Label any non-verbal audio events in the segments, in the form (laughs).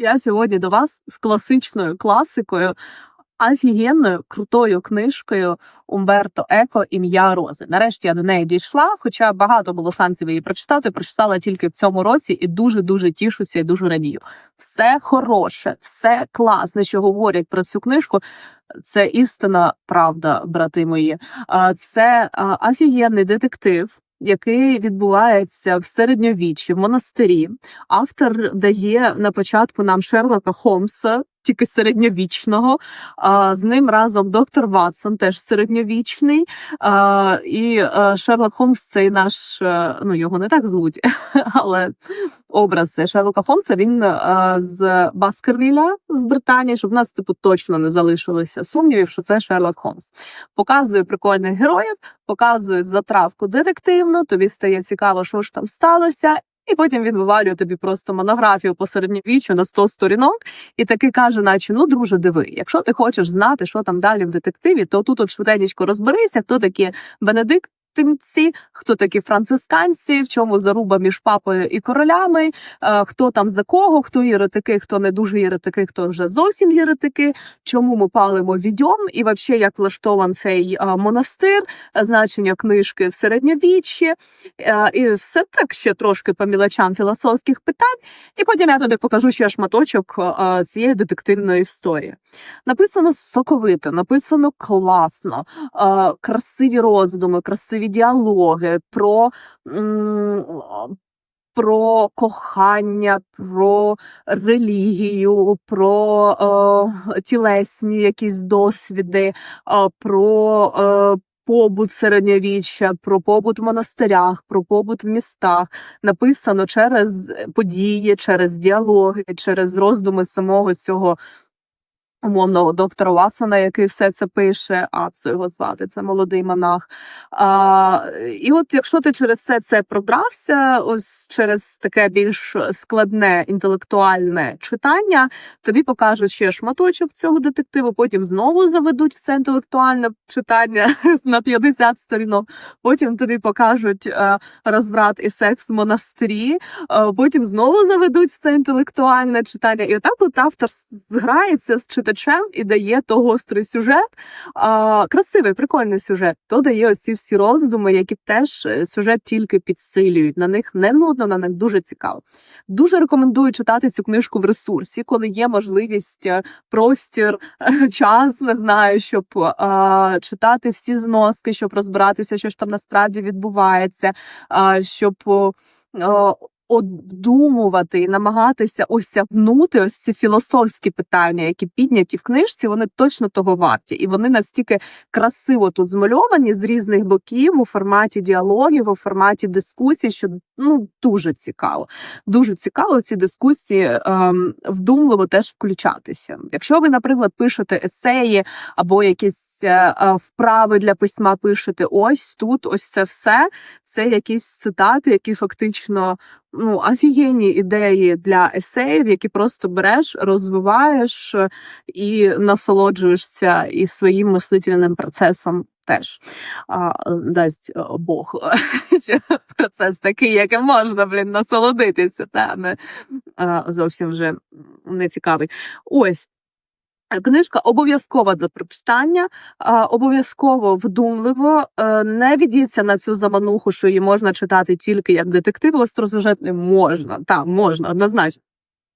Я сьогодні до вас з класичною класикою, офігенною крутою книжкою Умберто Еко Ім'я Рози. Нарешті я до неї дійшла, хоча багато було шансів її прочитати. Прочитала тільки в цьому році і дуже дуже тішуся і дуже радію. Все хороше, все класне, що говорять про цю книжку. Це істина правда, брати мої. Це офігенний детектив. Який відбувається в середньовіччі в монастирі, автор дає на початку нам Шерлока Холмса, тільки середньовічного. А, з ним разом доктор Ватсон, теж середньовічний. А, і а, Шерлок Холмс цей наш, е, ну його не так звуть, (laughs) але образ Шерлока Холмса він а, з Баскервіля з Британії, щоб в нас типу точно не залишилося сумнівів, що це Шерлок Холмс. Показує прикольних героїв, показує затравку детективну. Тобі стає цікаво, що ж там сталося. І потім він вивалює тобі просто монографію по середньовіччю на 100 сторінок, і таки каже, наче ну друже, диви, якщо ти хочеш знати, що там далі в детективі, то тут от швиденько розберися, хто такі Бенедикт. Тимці, хто такі францисканці, в чому заруба між папою і королями, е, хто там за кого, хто єретики, хто не дуже єретики, хто вже зовсім єретики, чому ми палимо відьом, і взагалі як влаштований цей е, монастир, значення книжки в середньовіччі, е, і все так ще трошки по мілочам філософських питань. І потім я тобі покажу ще шматочок цієї детективної історії. Написано соковито, написано класно, красиві роздуми, красиві діалоги про. Про кохання, про релігію, про е, тілесні якісь досвіди, е, про е, побут середньовіччя, про побут в монастирях, про побут в містах. Написано через події, через діалоги, через роздуми самого цього умовного доктора Ватсона, який все це пише, Ацу його звати, це молодий монах. А, і от якщо ти через все це пробрався, ось через таке більш складне інтелектуальне читання, тобі покажуть ще шматочок цього детективу, потім знову заведуть в це інтелектуальне читання (laughs) на 50 сторінок, потім тобі покажуть е, розврат і секс в монастирі, е, потім знову заведуть в це інтелектуальне читання. І отак от автор зграється з читачем і дає то гострий сюжет, а, красивий, прикольний сюжет, то дає ось ці всі роздуми, які теж е, сюжет тільки підсилюють. На них не нудно, на них дуже цікаво. Дуже рекомендую читати цю книжку в ресурсі, коли є можливість, е, простір, (laughs) час, не знаю, щоб а, читати всі зноски, щоб розбиратися, що ж там насправді відбувається, а, щоб. Обдумувати і намагатися осягнути ось ці філософські питання, які підняті в книжці, вони точно того варті, і вони настільки красиво тут змальовані з різних боків у форматі діалогів, у форматі дискусій, що ну дуже цікаво. Дуже цікаво ці дискусії ем, вдумливо теж включатися. Якщо ви, наприклад, пишете есеї або якісь е, вправи для письма пишете, ось тут, ось це все. Це якісь цитати, які фактично ну офігенні ідеї для есеїв, які просто береш, розвиваєш е, і насолоджуєшся і своїм мислительним процесом. Теж а, дасть е, Бог (laughs) процес такий, яким можна блін, насолодитися, та не а, зовсім вже не цікавий. Ось Книжка обов'язкова для прочитання, обов'язково вдумливо, е, не відіться на цю замануху, що її можна читати тільки як детектив, острозажетний можна, так, можна, однозначно.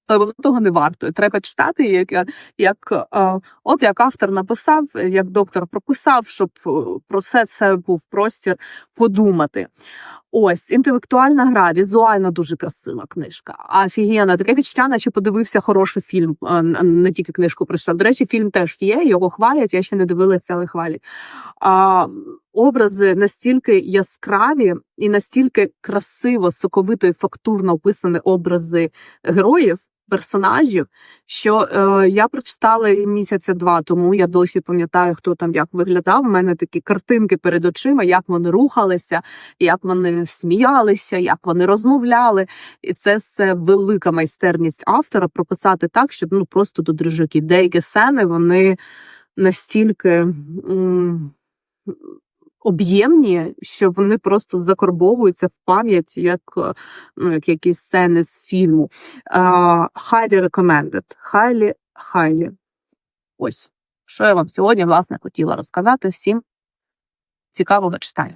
Але того не варто. Треба читати, як як е, от як автор написав, як доктор прописав, щоб е, про все це був простір подумати. Ось інтелектуальна гра, візуально дуже красива книжка. Офігенна. таке відчуття, наче подивився хороший фільм, не тільки книжку прочитав. До речі, фільм теж є, його хвалять. Я ще не дивилася, але хвалять. А, Образи настільки яскраві і настільки красиво, соковито і фактурно описані образи героїв персонажів, що е, я прочитала місяця два тому. Я досі пам'ятаю, хто там як виглядав. У мене такі картинки перед очима, як вони рухалися, як вони сміялися, як вони розмовляли. І це все велика майстерність автора прописати так, щоб ну просто до дрижок. Деякі сцени вони настільки. М об'ємні, що вони просто закорбовуються в пам'ять, як, е, ну, як якісь сцени з фільму. Uh, highly recommended. Highly, highly. Ось. Що я вам сьогодні, власне, хотіла розказати всім цікавого читання.